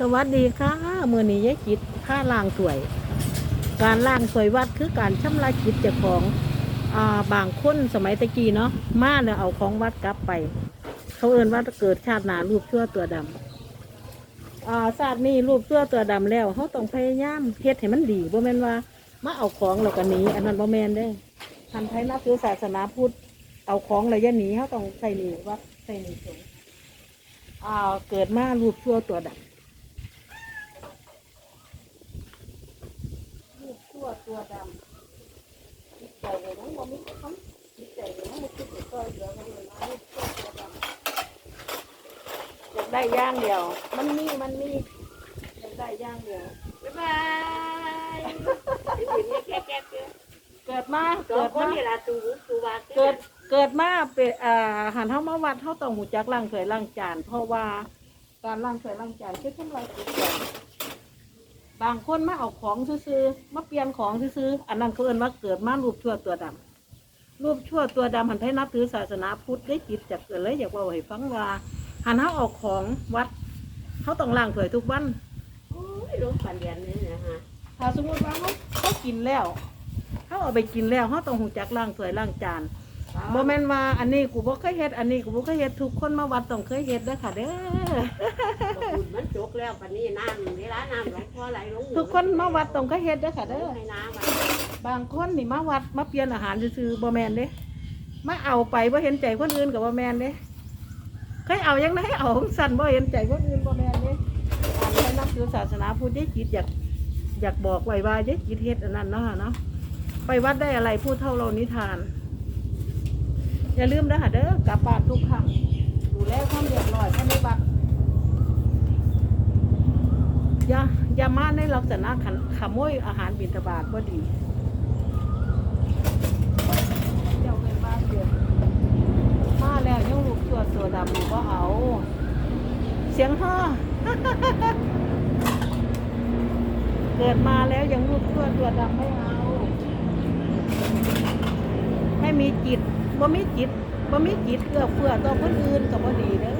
สวัสดีค่ะมือนี้ยายจิตผ้าล่างสวย การล่างสวยวัดคือการชำระจิตเจ้าของอ่าบางคนสมัยตะกี้เนาะมาแล้วเอาของวัดกลับไป เขาเอินว่าเกิดชาติหนารูปชั่วตัวดำอ่าศาสตร์นี้รูปชั่วตัวดำแล้วเขาต้องพยายามเฮ็ดให้มันดีบ่แม่นว่ามาเอาของแล้วก็หนีอันนั้นบ่แม่นเด้ทันไทยนับถือศาสนาพุทธเอาของแล้วอย่าหนีเขาต้องใส่หนีวัดใส่หนีสงฆ์อ่าเกิดมารูปชั่วตัวดำ ลูกชั่ว ตัวดำจิตใจเลยน้องบ่มีคำจิตใจเลยน้องบ่คิดจะซอยเหลือกันเลยนะลูกชั่วตัวดำอยากได้ย่างเดียว มันมีมันมีอยากได้ย่างเดียวบ๊ายบายแก๊กแก๊กแก๊กเกิดมาเกิดมานี่ละตูตูวาเกิดเกิดมาเป็นอ่าหันเฮามาวัดเฮาต้องหูจักล้างถ้วยล้างจาน เพราะว่าการล้างถ้วยล้างจานคือทำลายจิตใจ บางคนมาเอาของซื้อๆมาเปลี่ยนของซื้อๆอันนั้นเขาเอิ้นว่าเกิดมารูปชั่วตัวดำรูปชั่วตัวดำหันไทยนับถือศาสนาพุทธได้จิตจากเกิดเลยอยากว่าให้ฟังว่าหันเขาเออกของวัดเขาต้องล้างถ้วยทุกวันโอ้ยลูกปันเดียนนี่นะฮะถ้าสมมติว่าเขาเขากินแล้วเขาเอาไปกินแล้วเขาต้องหูจักล้างถ้วยล้างจาน โมเมนว่าอันนี้กูบ่เคยเฮ็ดอันนี้กูบ่เคยเฮ็ดทุกคนมาวัดต้องเคยเฮ็ดเด้อค่ะเด้อบุญมันจกแล้วปันนี้น้ำเวลาน้ำหลวงพ่อไหลลงทุกคนมาวัดต้องเคยเฮ็ดเด้อค่ะเด้อให้น้ำมันบางคนนี่มาวัดมาเปลี่ยนอาหารซื้อๆบ่แมนเด้มาเอาไปบ่เห็นใจคนอื่นกับบ่แมนเด้เคยเอายังไงเอาของสั่นบ่เห็นใจคนอื่นบ่แมนเด้อันนี้นับถือศาสนาพุทธยายจิตอยากอยากบอกไว้ว่ายายจิตเฮ็ดอันนั้นเนาะค่ะเนาะไปวัดได้อะไรพูดเท่าเรานิทาน อย่าลืมนะคะเด้อกลับบ้านทุกครั้งดูแลความเรียบร้อยภายในวัดอย่าอย่ามาในลักษณะขันขโมยอาหารบิณฑบาตบ่ดีเจ้าเป็นบ้านเดือดมาแล้วยังลูกตัวตัวดำอยู่ก็เอา เสียงฮ่อเกิดมาแล้วยังลูกตัวตัวดำไม่เอา ให้มีจิต บ่มีจิตบ่มีจิตเอื้อเฟื้อต่อคนอื่นก็บ่ดีเด้อ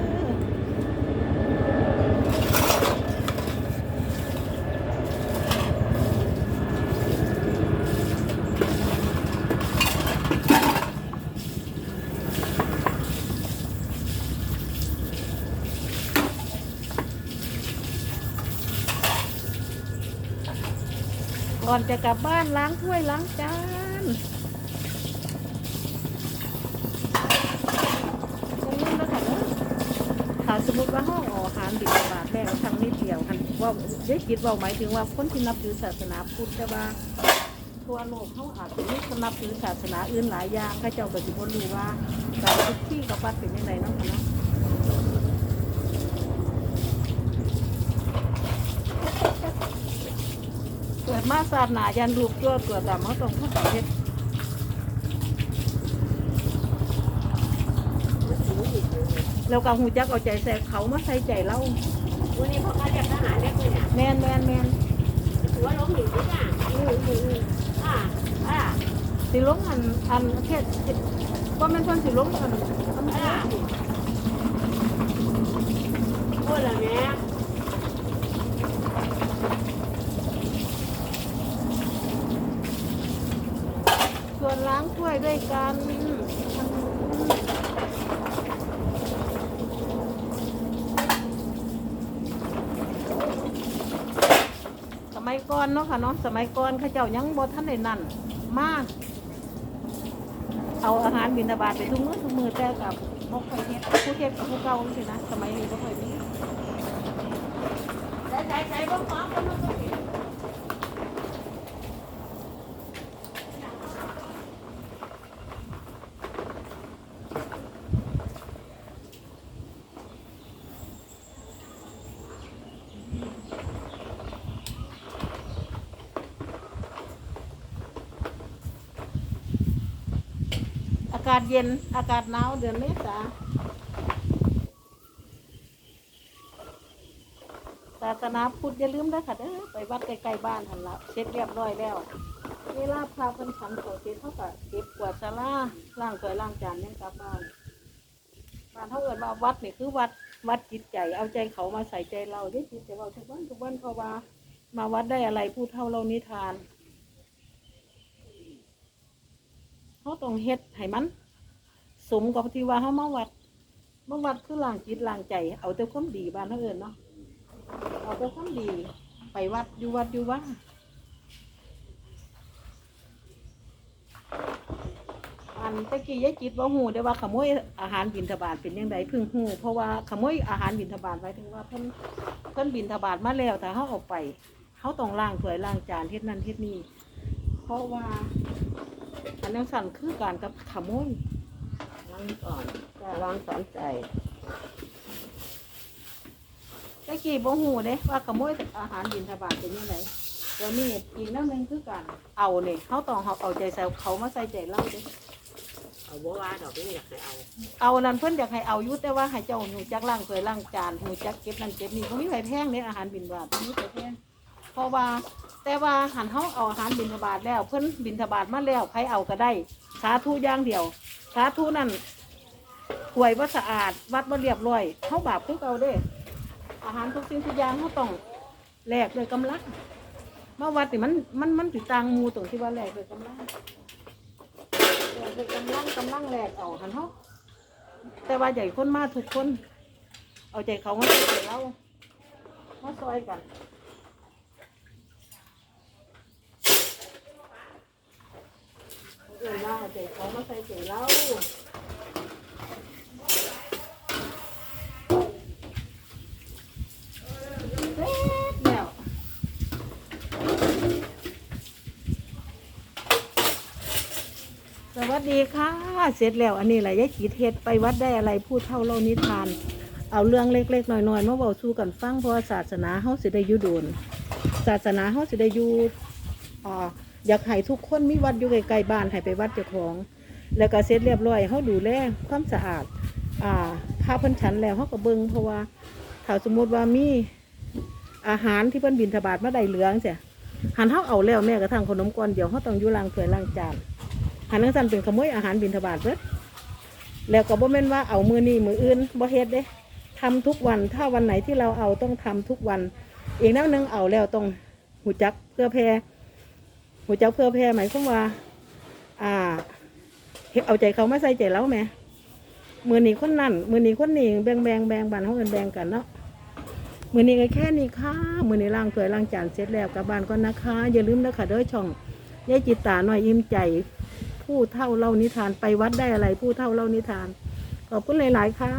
ก่อนจะกลับบ้านล้างถ้วยล้างจานอย่าลืมนะคะเด้อถ้าส มมติว่าห้องออกอาหารบิณฑบาตแล้วทางนิดเดียวคันว่าได้คิดว่าหมายถึงว่าคนที่นับถือศาสนาพุทธแต่ว่าทั่วโลกเขาอาจจะไม่นับถือศาสนาอื่นหลายอย่างข้าเจ้าก็สิบ่รู้ว่าการทุกที่กับวัดเป็นยังไงเนาะค่ะเนะเกิดมาศาสนายันรูปตัวตัวดำเขาต้องพูดแบบเฮ็ด แล้วก็หูจักเอาใจใส่เขามาใส่ใจเราวันนี้พ่อเขาเรียกทหารเรียกเลยเนี่ยแมนแมนแมนถือว่าล้มหนีด้วยอะอืออืออืออ่าอ่าสิลงอันอันแค่ว่ามันคนสิลงอันอันอ่าพูดแล้วเนี่ยส่วนล้างถ้วยด้วยกันส มัยก่อนเนาะค่ะเนาะสมัยก่อนเขาเจ้ายังบ่ทันได้นั่นมากเอาอาหารบิณฑบาตไปทุกมื้อทุกมื้อแต่กับบ่ค่อยเฮ็ดผู้เฮ็ดกับผู้เก่าสินะสมัยนี้บ่ค่อยมีใช้ใช้ใช้บ้องฟ้องกันมาก่อนากาศเย็น อากาศหนาวเดือนเมษาศาสนาพุทธอย่าลืมนะค่ะเด้อไปวัดใกล้ๆบ้านทันละเสร็จเรียบร้อยแล้วเวลาพาเป็นฉันโสเสร็จเท่ากับเก็บกวาดศาลาล้างถ้วยล้างจานยังกลับบ้านบ้านเท่าเอินว่าวัดนี่คือวัดวัดจิตใจ เอาใจเขามาใส่ใจเราได้จิตใจเราทุกวันทุกวันเพราะว่ามาวัดได้อะไรผู้เท่าเรานิทานเขาต้องเฮ็ดให้มัน สมกับที่ว่าเขามาวัดมาวัดคือล้างจิตล้างใจ เอาแต่ความดีบ้านเขาเอินเนาะเอาแต่ความดี ไปวัดอยู่วัดอยู่ว่าอันตะกี้ยายจิตว่าหูได้ว่าขโมยอาหารบินทบาทเป็นยังไงพึ่งหูเพราะว่าขโมยอาหารบินทบาทหมายถึงว่าเพิ่นเพิ่นบินทบาทมาแล้วแต่เขาเอาไปเขาต้องล้างถ้วยล้างจานเฮ็ดนั่นเฮ็ดนี่เพราะว่าอันนั้นสั่นคือการกับขโมยวาง ก่อนวางสอนใจตะกี้บ่หูเด้ว่าขโมยอาหารบินทบาทเป็นยังไงเดี๋ยวนี้อีกนั่นนึงคือการเอาเนี่ยเขาต้องเขาเอาใจใส่เขามาใส่ใจเราเด้เอาบัวว่าดอกนี่อยากให้เอา เอานั่นเพิ่นอยากให้เอาอยู่แต่ว่าให้เจ้าหนูจักล้างถ้วยล้างจานหนูจักเก็บนั่นเก็บนี่บ่มีไผแพงเด้อาหารบินทบาทบ่มีไผแพง เพราะว่าแต่ว่าหันเฮาเอาอาหารบินทบาทแล้ว เพิ่นบินทบาทมาแล้วใครเอาก็ได้ สาธุอย่างเดียว สาธุนั่นถ้วยบ่าสะอาด วัดบ่าเรียบร้อยเฮาบาปคือเก่าเด้ อาหารทุกสิ่งทุกอย่างเฮาต้องแลกด้วยกำลังมาวัดนี่มันมันมันสิต่างหมูตรงที่ว่าแลกด้วยกำลังแลกด้วยกำลังกำลังแลกเอาหันเฮาแต่ว่าใหญ่คนมาทุกคน เอาใจเขามาใส่ใจเรามาซอยกัน เอื่นว่าเอาใจเขามาใส่ใจเราเสร็จแล้วสวัสดีค่ะ เสร็จแล้วอันนี้แหละยายขีเทศไปวัดได้อะไรพูดเท่าเล่านิทาน เอาเรื่องเล็กๆหน่อยๆมาบอกสู้กันฟังเพราะศาสนาเฮาสิได้ยู่โดนศาสนาเฮาสิได้ยู่อ่า อยากให้ทุกคนมีวัดอยู่ใกล้ๆบ้านให้ไปวัดเจ้าของ แล้วก็เสร็จเรียบร้อยเฮาดูแลความสะอาดอ่าพาเพิ่นฉันแล้วเฮาก็เบิ่งเพราะว่าถ้าสมมติว่ามีอาหารที่เพิ่นบินทบาทมาได้เหลืองเสียหันเฮาเอาแล้วแม้กระทั่งขนมก้อนเดี๋ยวเฮาต้องอยู่ล้างถ้วยล้างจานหันนังสันเป็นขโมยอาหารบินทบาทเบิดแล้วก็บ่แม่นว่าเอามือนี้มืออื่นบ่เฮ็ดเด้ทำทุกวันถ้าวันไหนที่เราเอาต้องทำทุกวัน อีกแนวหนึงเอาแล้วต้องหูจักเพื่อแพร่ หูจักเพื่อแพร่หมายความว่า อ่าเฮ็ดเอาใจเขามาใส่ใจเราไหมมือนี้คนนั่นมือนี้คนนี้แบ่งแบ่งแบ่งบันเขาเงินแบ่งกันเนาะมือนี้ก็แค่นี้ค่ะมือนี้ล้างถ้วยล้างจานเสร็จแล้วกลับบ้านก็นนะคะ อย่าลืมนะคะเด้วยช่องยายจิตตาหน่อยอิ่มใจ ผู้เท่าเล่านิทานไปวัดได้อะไร ผู้เท่าเล่านิทานขอบคุณหลาย ๆ ค่ะ